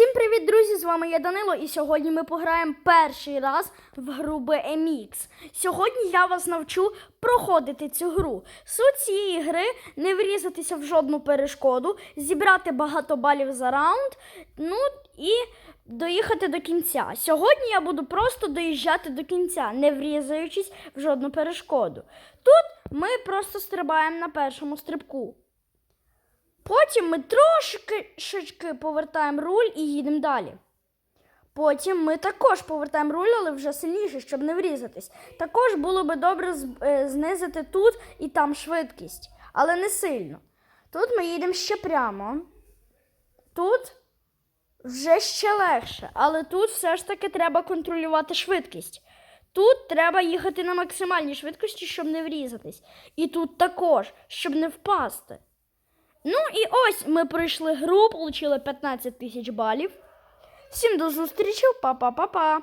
Всім привіт, друзі! З вами я Данило, і сьогодні ми пограємо перший раз в гру BMX. Сьогодні я вас навчу проходити цю гру. Суть цієї гри не врізатися в жодну перешкоду, зібрати багато балів за раунд, ну і доїхати до кінця. Сьогодні я буду просто доїжджати до кінця, не врізаючись в жодну перешкоду. Тут ми просто стрибаємо на першому стрибку. Потім ми трошки повертаємо руль і їдемо далі. Потім ми також повертаємо руль, але вже сильніше, щоб не врізатись. Також було би добре е, знизити тут і там швидкість, але не сильно. Тут ми їдемо ще прямо. Тут вже ще легше, але тут все ж таки треба контролювати швидкість. Тут треба їхати на максимальній швидкості, щоб не врізатись. І тут також, щоб не впасти. І ось ми пройшли гру, отримали 15 тисяч балів. Всім до зустрічі, па-па-па-па.